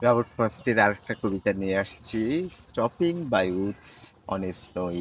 Robert ফ্রস্টের আরেকটা কবিতা নিয়ে আসছি stopping by woods on a snowy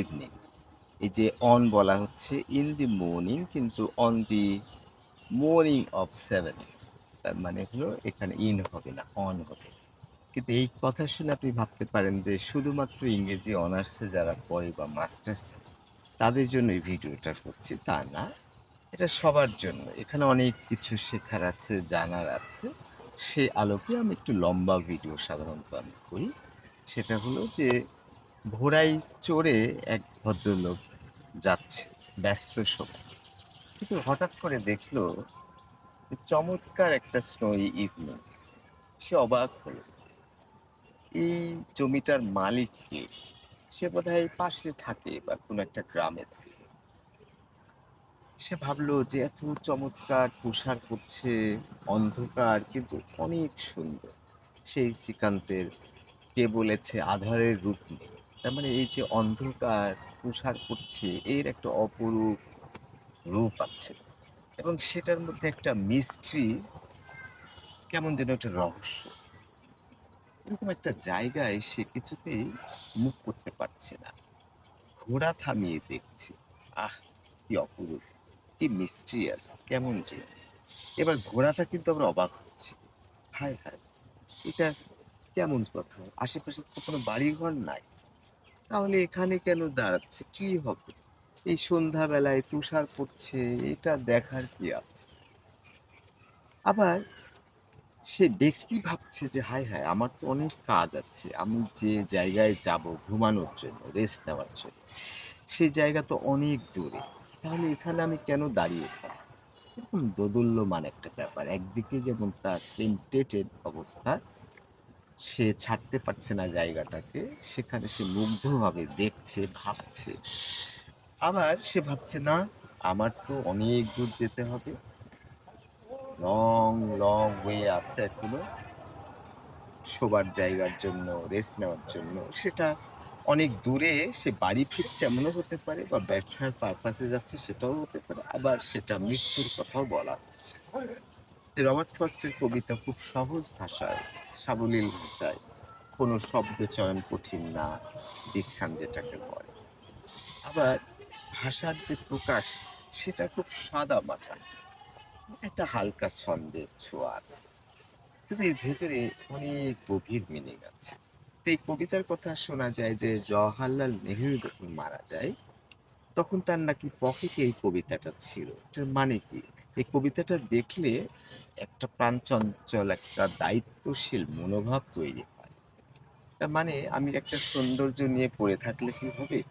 evening এই যে অন বলা হচ্ছে ইন দি মর্নিং কিন্তু on the morning of seven তার মানে হলো এখানে ইন হবে না অন হবে। কিন্তু এই কথা শুনে আপনি ভাবতে পারেন যে শুধুমাত্র ইংরেজি অনার্সে যারা পড়ে বা মাস্টার্স, তাদের জন্য এই ভিডিওটা করছি তা না। এটা সবার জন্য। এখানে অনেক কিছু শেখার আছে, জানার আছে। সেই আলোকে আমি একটু লম্বা ভিডিও সাধারণত আমি করি। সেটা হলো যে ঘোড়ায় চড়ে এক ভদ্রলোক যাচ্ছে ব্যস্ত সময়। কিন্তু হঠাৎ করে দেখল চমৎকার একটা স্নোই ইভিনিং সে অবাক হলো। এই জমিটার মালিক কে সে বোধহয় পাশে থাকে বা কোনো একটা গ্রামে থাকে। সে ভাবলো যে এত চমৎকার তুষার করছে অন্ধকার, কিন্তু অনেক সুন্দর। সেই শ্রীকান্তের কে বলেছে আধারের রূপ তার মানে এই যে অন্ধকার, তুষার করছে এর একটা অপরূপ রূপ আছে। এবং সেটার মধ্যে একটা মিস্ট্রি, কেমন যেন একটা রহস্য। এরকম একটা জায়গায় সে কিছুতেই মুখ করতে পারছে না। ঘোড়া থামিয়ে দেখছে। আহ, কি অপরূপ। কি মিস্ট্রিয়াস কেমন যে। এবার ঘোড়াটা কিন্তু আমরা অবাক হচ্ছি। হায় হায়, এটা কেমন কথা? আশেপাশে তো কোনো বাড়িঘর নাই। তাহলে এখানে কেন দাঁড়াচ্ছে? কি হবে? এই সন্ধ্যাবেলায় তুষার পড়ছে, এটা দেখার কি আছে? আবার সে ব্যক্তি ভাবছে যে, হায় হায়, আমার তো অনেক কাজ আছে। আমি যে জায়গায় যাব ঘুমানোর জন্য রেস্ট নেওয়ার জন্য সেই জায়গা তো অনেক দূরে। তাহলে এখানে আমি কেন দাঁড়িয়ে থাকব এরকম দোদুল্যমান একটা ব্যাপার। একদিকে যেমন তার টেন্টেটেড অবস্থা, সে ছাড়তে পারছে না জায়গাটাকে, সেখানে সে মুগ্ধভাবে দেখছে, ভাবছে। আবার সে ভাবছে, না, আমার তো অনেক দূর যেতে হবে। লং লং ওয়ে আছে এখনও। শোবার জায়গার জন্য রেস্ট নেওয়ার জন্য। সেটা অনেক দূরে সে বাড়ি ফিরছে এমনও হতে পারে বা ব্যবসার পারপাসে যাচ্ছে সেটাও হতে পারে, আবার সেটা মৃত্যুর কথাও বলা হচ্ছে। রবার্ট ফ্রস্টের কবিতা খুব সহজ ভাষায়, সাবলীল ভাষায়, কোনো শব্দ চয়ন কঠিন না ডিকশন যেটাকে বলে। আবার ভাষার যে প্রকাশ, সেটা খুব সাদা মাথা একটা হালকা ছন্দের ছোঁয়া আছে। কিন্তু এর ভেতরে অনেক গভীর মিনিং আছে। এই কবিতার কথা শোনা যায় যে জওয়াহরলাল নেহরু যখন মারা যায়, তখন তার নাকি পকেটে এই কবিতাটা ছিল। এটার মানে কি? এই কবিতাটা দেখলে একটা প্রাণচঞ্চল, একটা দায়িত্বশীল মনোভাব তৈরি হয়। তার মানে আমি একটা সৌন্দর্য নিয়ে পড়ে থাকলে কি হবে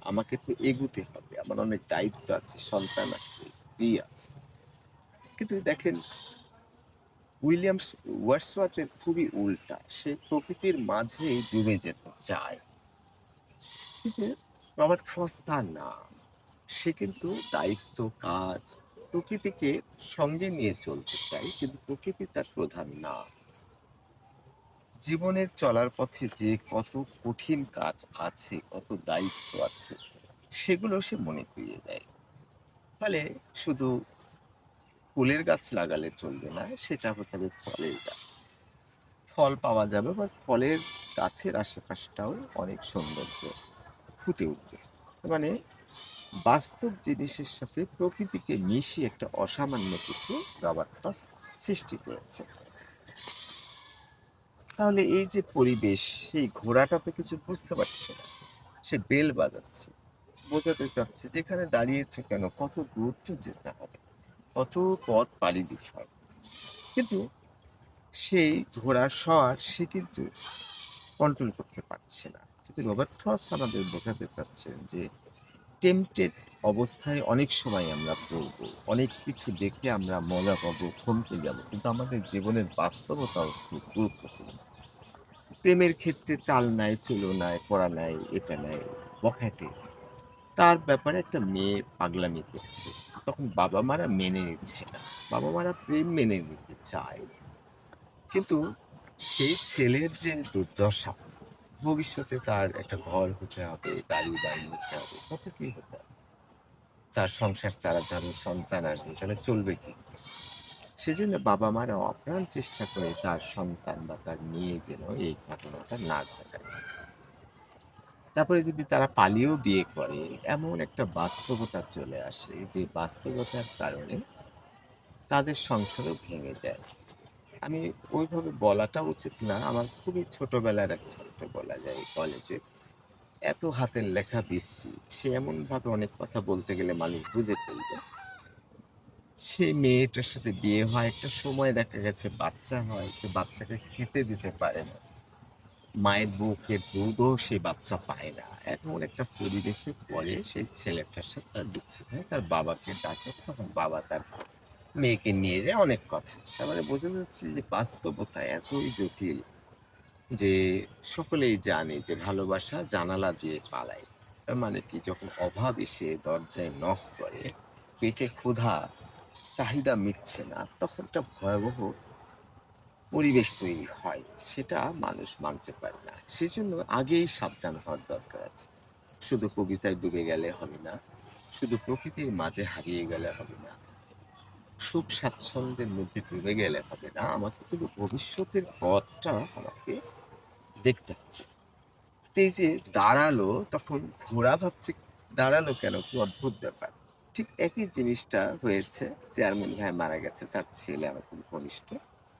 আমাকে তো এগুতে হবে। আমার অনেক দায়িত্ব আছে, সন্তান আছে, স্ত্রী আছে। কিন্তু দেখেন উইলিয়ামস ওয়ার্সওয়ার্থের খুবই উল্টা। সে প্রকৃতির মাঝে ডুবে যেতে চায়। রবার্ট ফ্রস্ট তার না। সে কিন্তু দায়িত্ব, কাজ প্রকৃতিকে সঙ্গে নিয়ে চলতে চায়, কিন্তু প্রকৃতি তার প্রধান না। জীবনের চলার পথে যে কত কঠিন কাজ আছে, কত দায়িত্ব আছে, সেগুলো সে মনে করিয়ে দেয়। ফলে শুধু ফুলের গাছ লাগালে চলবে না, সেটা হতে হবে ফলের গাছ। ফল পাওয়া যাবে বা ফলের গাছের আশেপাশটাও অনেক সৌন্দর্য ফুটে উঠবে। মানে বাস্তব জিনিসের সাথে প্রকৃতিকে মিশিয়ে একটা অসামান্য কিছু ফ্রস্ট সৃষ্টি করেছে। তাহলে এই যে পরিবেশ, সেই ঘোড়াটা তো কিছু বুঝতে পারছে না। সে বেল বাজাচ্ছে, বোঝাতে চাচ্ছে, যেখানে দাঁড়িয়েছে কেন, কত দূর তো যেতে হবে। কত পথ পাড়ি দিতে হবে কিন্তু সেই ঘোড়ার স্বর সে কিন্তু কন্ট্রোল করতে পারছে না। কিন্তু রবার্ট ফ্রস্ট আমাদের বোঝাতে চাচ্ছেন যে টেম্পটেড অবস্থায় অনেক সময় আমরা পড়ব, অনেক কিছু দেখে আমরা মজা পাবো থমকে যাব, কিন্তু আমাদের জীবনের বাস্তবতাও খুব গুরুত্বপূর্ণ। প্রেমের ক্ষেত্রে চাল নাই, চুলো নাই, পড়া নাই, এটা নাই, বখাটে। তার ব্যাপারে একটা মেয়ে পাগলামি করছে। তখন বাবা মারা মেনে নিচ্ছে না। বাবা মারা প্রেম মেনে নিতে চায় কিন্তু সেই ছেলের যে দুর্দশা, ভবিষ্যতে তার একটা ঘর হতে হবে গাড়ি বাড়ি নিতে হবে, কত কি হতে হবে? তার সংসার চালাতে হবে, সন্তান আসবে, তাহলে চলবে কি? সেজন্য বাবা-মারা অপ্রাণ চেষ্টা করে তার সন্তান বা তার মেয়ে যেন এই ঘটনাটা না ঘটায়। তারপরে যদি তারা পালিয়েও বিয়ে করে, এমন একটা বাস্তবতা চলে আসে যে বাস্তবতার কারণে তাদের সংসারও ভেঙে যায়। আমি ওইভাবে বলাটা উচিত না। আমার খুবই ছোটবেলার এক ছাত্র বলা যায় কলেজে। এত হাতের লেখা বিশ্রী। সে এমনভাবে অনেক কথা বলতে গেলে মানুষ বুঝে ফেলবে। সে মেয়েটার সাথে বিয়ে হয়, একটা সময় দেখা গেছে বাচ্চা হয়, সে বাচ্চাকে খেতে দিতে পারে না। মায়ের বুকের দুধও সে বাচ্চা পায় না। এমন একটা পরিবেশে পরে সেই ছেলেটার সাথে তার হয়। তার বাবাকে ডাকে, তখন বাবা তার মেয়েকে নিয়ে যায় অনেক কথা। তার মানে বোঝা যাচ্ছে যে বাস্তবতা এতই জটিল যে সকলেই জানে যে ভালোবাসা জানালা দিয়ে পালায়। তার মানে কি যখন অভাব এসে দরজায় নখ করে, পেটে ক্ষুধা, চাহিদা মিটছে না, তখন একটা ভয়াবহ পরিবেশ তৈরি হয়। সেটা মানুষ মানতে পারে না। সেজন্য আগেই সাবধান হওয়ার দরকার আছে। শুধু কবিতায় ডুবে গেলে হবে না। শুধু প্রকৃতির মাঝে হারিয়ে গেলে হবে না। সুখ স্বাচ্ছন্দ্যের মধ্যে ডুবে গেলে হবে না। আমাকে কিন্তু ভবিষ্যতের পথটা আমাকে দেখতে হবে। এই যে দাঁড়াল, তখন ঘোড়া ভাবছে, দাঁড়াল কেন? কি অদ্ভুত ব্যাপার। ঠিক একই জিনিসটা হয়েছে, চেয়ারম্যান ভাই মারা গেছে। তার ছেলে আমার খুব ঘনিষ্ঠ।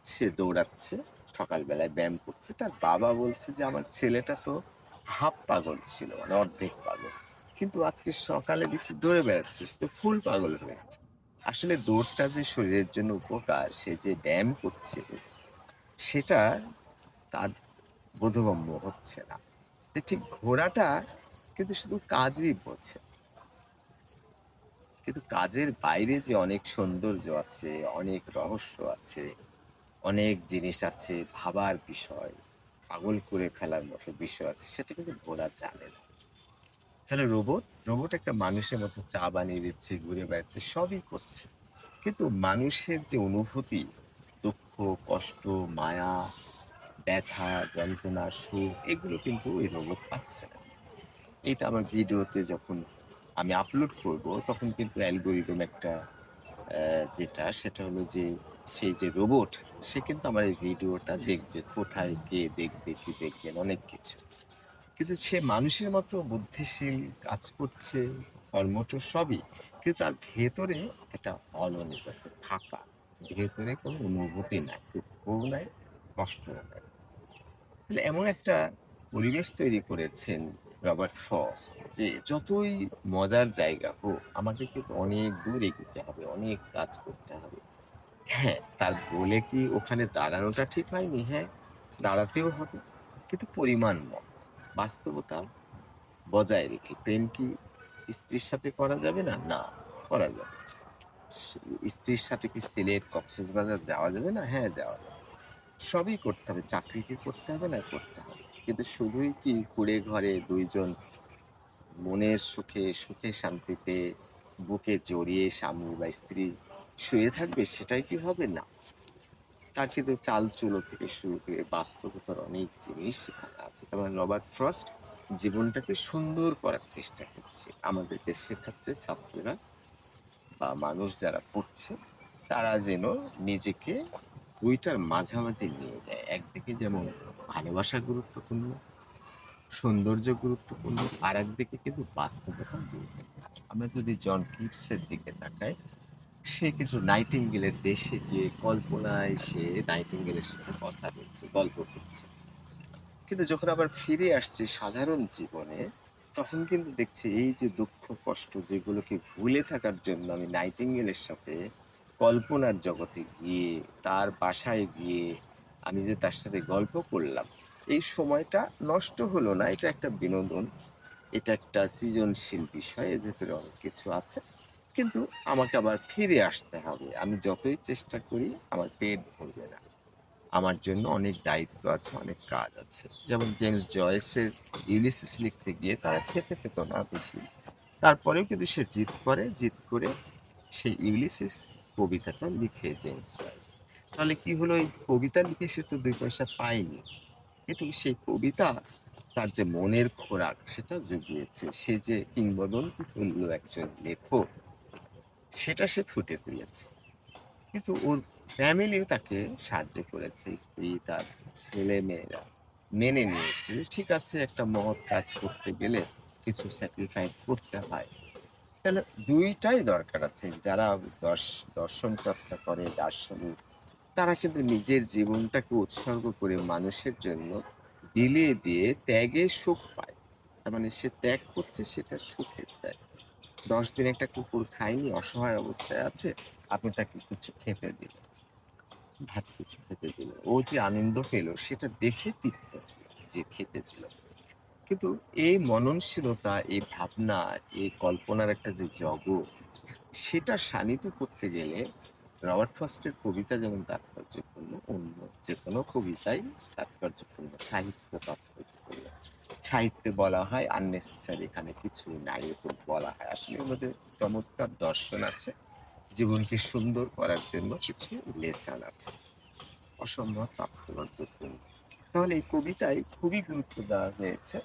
সে দৌড়াচ্ছে, সকালবেলায় ব্যায়াম করছে। তার বাবা বলছে যে, "আমার ছেলেটা তো হাফ পাগল ছিল, মানে অর্ধেক পাগল। কিন্তু আজকে সকালে দেখছি দৌড়ে বেড়াচ্ছে, সে তো ফুল পাগল হয়ে গেছে।" আসলে দৌড়টা যে শরীরের জন্য উপকার, সে যে ব্যায়াম করছে, সেটা তার বোধগম্য হচ্ছে না। ঠিক ঘোড়াটা কিন্তু শুধু কাজই বোঝে। কিন্তু কাজের বাইরে যে অনেক সৌন্দর্য আছে, অনেক রহস্য আছে, অনেক জিনিস আছে, ভাবার বিষয়, পাগল করে ফেলার মতো বিষয় আছে, সেটা কিন্তু ঘোড়া জানে না। তাহলে রোবট? রোবট একটা মানুষের মতো চা বানিয়ে দিচ্ছে, ঘুরে বেড়াচ্ছে, সবই করছে। কিন্তু মানুষের যে অনুভূতি, দুঃখ, কষ্ট, মায়া, ব্যথা, যন্ত্রণা, সুখ এগুলো কিন্তু ওই রোবট পাচ্ছে না। এইটা আমার ভিডিওতে যখন আমি আপলোড করব, তখন কিন্তু অ্যালগরিদম একটা যেটা সেটা হলো যে সেই যে রোবট, সে কিন্তু আমার এই ভিডিওটা দেখবে। কোথায় কে দেখবে, কি দেখবেন অনেক কিছু। কিন্তু সে মানুষের মতো বুদ্ধিশীল, কাজ করছে, কর্মঠ সবই। কিন্তু তার ভেতরে একটা অলনেস আছে, ফাঁকা। ভেতরে কোনো অনুভূতি নাই, দুঃখও নাই, কষ্টও নাই। তাহলে এমন একটা পরিবেশ তৈরি করেছেন রবার্ট ফ্রস্ট যে যতই মজার জায়গা হোক, আমাকে কিন্তু অনেক দূর এগোতে হবে, অনেক কাজ করতে হবে। হ্যাঁ, তার বলে কি ওখানে দাঁড়ানোটা ঠিক হয়নি? হ্যাঁ, দাঁড়াতেও হবে। কিন্তু পরিমাণ নয় বাস্তবতা বজায় রেখে। প্রেম কি স্ত্রীর সাথে করা যাবে না? না, করা যাবে। স্ত্রীর সাথে কি সিলেট, কক্সবাজার যাওয়া যাবে না? হ্যাঁ, যাওয়া যাবে। সবই করতে হবে। চাকরি কি করতে হবে না? করতে হবে। কিন্তু শুধুই কি কুঁড়ে ঘরে দুইজন মনের সুখে, সুখে শান্তিতে বুকে জড়িয়ে স্বামী বা স্ত্রী শুয়ে থাকবে সেটাই কি হবে? না। তার কিন্তু চালচুলো থেকে শুরু করে বাস্তবতার অনেক জিনিস সেখানে আছে। তার মানে রবার্ট ফ্রস্ট জীবনটাকে সুন্দর করার চেষ্টা করছে। আমাদেরকে শেখাচ্ছে ছাত্ররা বা মানুষ যারা পড়ছে, তারা যেন নিজেকে ২ টার মাঝামাঝি নিয়ে যায়। একদিকে যেমন ভালোবাসা গুরুত্বপূর্ণ, সৌন্দর্য গুরুত্বপূর্ণ, আরেকদিকে কিন্তু বাস্তবতা। আমরা যদি জন কিটসের দিকে তাকাই, সে কিন্তু নাইটিঙ্গেলের দেশে গিয়ে কল্পনায় সে নাইটিঙ্গেলের সাথে কথা বলছে, গল্প করছে। কিন্তু যখন আবার ফিরে আসছে সাধারণ জীবনে, তখন কিন্তু দেখছি এই যে দুঃখ, কষ্ট যেগুলোকে ভুলে থাকার জন্য আমি নাইটিঙ্গেলের সাথে কল্পনার জগতে গিয়ে, তার বাসায় গিয়ে আমি যে তার সাথে গল্প করলাম, এই সময়টা নষ্ট হলো না। এটা একটা বিনোদন। এটা একটা সৃজনশীল বিষয়। এর ভেতরে অনেক কিছু আছে। কিন্তু আমাকে আবার ফিরে আসতে হবে। আমি যতই চেষ্টা করি আমার পেট ভরবে না। আমার জন্য অনেক দায়িত্ব আছে, অনেক কাজ আছে। যেমন জেমস জয়েসের 'ইউলিসিস' লিখতে গিয়ে তারা খেতে পেত না বেশি। তারপরেও কিন্তু সে জিদ করে, জিদ করে সেই 'ইউলিসিস' কবিতাটা লিখে জেমস জয়েস। তাহলে কি হলো এই কবিতা লিখে সে তো দুই পয়সা পায়নি। কিন্তু সেই কবিতা তার যে মনের খোরাক সেটা জুগিয়েছে। সে যে কিংবদন্তি তুল্য একজন লেখক, সেটা সে ফুটে তুলেছে। কিন্তু ওর ফ্যামিলিও তাকে সাহায্য করেছে। স্ত্রী, তার ছেলেমেয়েরা মেনে নিয়েছে। ঠিক আছে একটা মহৎ কাজ করতে গেলে কিছু স্যাক্রিফাইস করতে হয়। তাহলে দুইটাই দরকার আছে। যারা দর্শ দর্শন চর্চা করে, দার্শনিক, তারা কিন্তু নিজের জীবনটাকে উৎসর্গ করে মানুষের জন্য বিলিয়ে দিয়ে ত্যাগে সুখ পায়। তার মানে সে ত্যাগ করছে সেটা সুখের ত্যাগ। ১০ দিন একটা কুকুর খায়নি, অসহায় অবস্থায় আছে, আপনি তাকে কিছু খেতে দিলেন। ভাত কিছু খেতে দিলেন। ও যে আনন্দ পেল সেটা দেখে তৃপ্ত যে খেতে দিল। কিন্তু এই মননশীলতা, এই ভাবনা, এই কল্পনার একটা যে জগৎ, সেটা শাণিত করতে গেলে রবার্ট ফ্রস্টের কবিতা যেমন তাৎপর্যপূর্ণ, অন্য যে কোনো কবিতাই তাৎপর্যপূর্ণ, সাহিত্য তাৎপর্যপূর্ণ। সাহিত্যে বলা হয় unnecessary এখানে কিছুই নাই এরকম বলা হয়। আসলে মধ্যে চমৎকার দর্শন আছে। জীবনকে সুন্দর করার জন্য কিছু লেসন আছে। অসম্ভব তাৎপর্যপূর্ণ। তাহলে এই কবিতায় খুবই গুরুত্ব দেওয়া হয়েছে।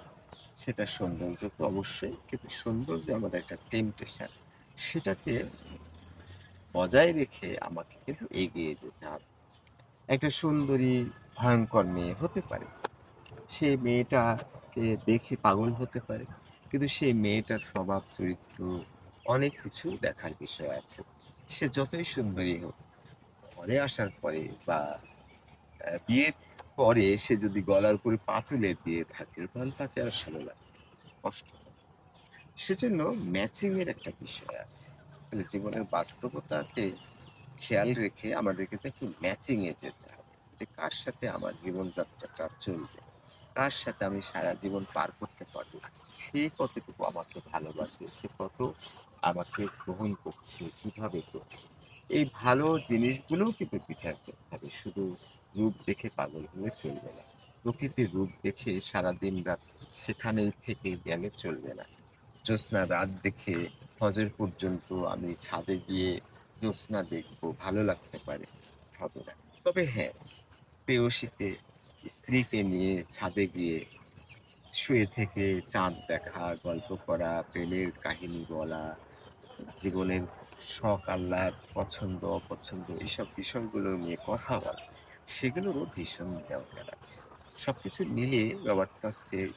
সেটা সৌন্দর্য তো অবশ্যই, কিন্তু সৌন্দর্য আমাদের একটা টেম্পটেশন। সেটাকে বজায় রেখে আমাকে কিন্তু এগিয়ে যেতে হবে। একটা সুন্দরী ভয়ঙ্কর মেয়ে হতে পারে। সে মেয়েটাকে দেখে পাগল হতে পারে। কিন্তু সেই মেয়েটার স্বভাব চরিত্র অনেক কিছু দেখার বিষয় আছে। সে যতই সুন্দরী হোক, ঘরে আসার পরে বা বিয়ের পরে সে যদি গলার উপরে পা তুলে দিয়ে থাকে তাহলে তাকে আর ভালো লাগে কষ্ট সেজন্য ম্যাচিং এর একটা বিষয় আছে। তাহলে জীবনের বাস্তবতাকে খেয়াল রেখে আমাদের কিন্তু একটু ম্যাচিং এ যেতে হবে। যে কার সাথে আমার জীবনযাত্রাটা চলবে। কার সাথে আমি সারা জীবন পার করতে পারব। সে কতটুকু আমাকে ভালোবাসে, সে কত আমাকে গ্রহণ করছে, কীভাবে করছে। এই ভালো জিনিসগুলোও কিন্তু বিচার করতে হবে। শুধু রূপ দেখে পাগল হলে চলবে না। প্রকৃতির রূপ দেখে সারাদিন রাত সেখানেই থেকে গেলে চলবে না। জ্যোৎস্না রাত দেখে ফজর পর্যন্ত আমি ছাদে গিয়ে জ্যোৎস্না দেখব, ভালো লাগতে পারে, হবে না। তবে হ্যাঁ, প্রেয়সীকে, স্ত্রীকে নিয়ে ছাদে গিয়ে শুয়ে থেকে চাঁদ দেখা, গল্প করা, প্রেমের কাহিনী বলা, জীবনের শখ আহ্লাদ, পছন্দ অপছন্দ এইসব বিষয়গুলো নিয়ে কথা বলা, সেগুলোরও ভীষণ দরকার আছে। সব কিছু মিলিয়ে Robert ফ্রস্টের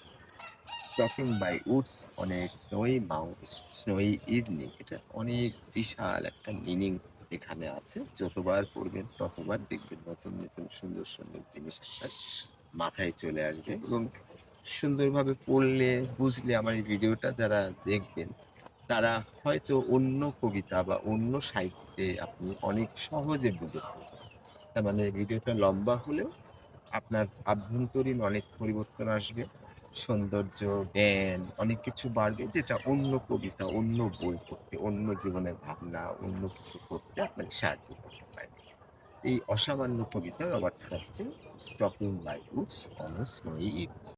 'stopping by woods on a snowy mount snowy evening' এটা অনেক বিশাল একটা মিনিং এখানে আছে। যতবার পড়বেন ততবার দেখবেন নতুন, নতুন সুন্দর, সুন্দর জিনিস আপনার মাথায় চলে আসবে এবং সুন্দরভাবে পড়লে, বুঝলে আমার এই ভিডিওটা যারা দেখবেন, তারা হয়তো অন্য কবিতা বা অন্য সাহিত্যে আপনি অনেক সহজে বুঝে। তার মানে ভিডিওটা লম্বা হলেও আপনার আভ্যন্তরীণ অনেক পরিবর্তন আসবে। সৌন্দর্য, জ্ঞান অনেক কিছু বাড়বে যেটা অন্য কবিতা, অন্য বই পড়তে, অন্য জীবনের ভাবনা, অন্য কিছু করতে আপনাকে সাহায্য করতে পারে। এই অসামান্য কবিতা রবার্ট ফার্স্টে 'স্টপিং বাই বুকস অন এ স্নোই ইভনিং'।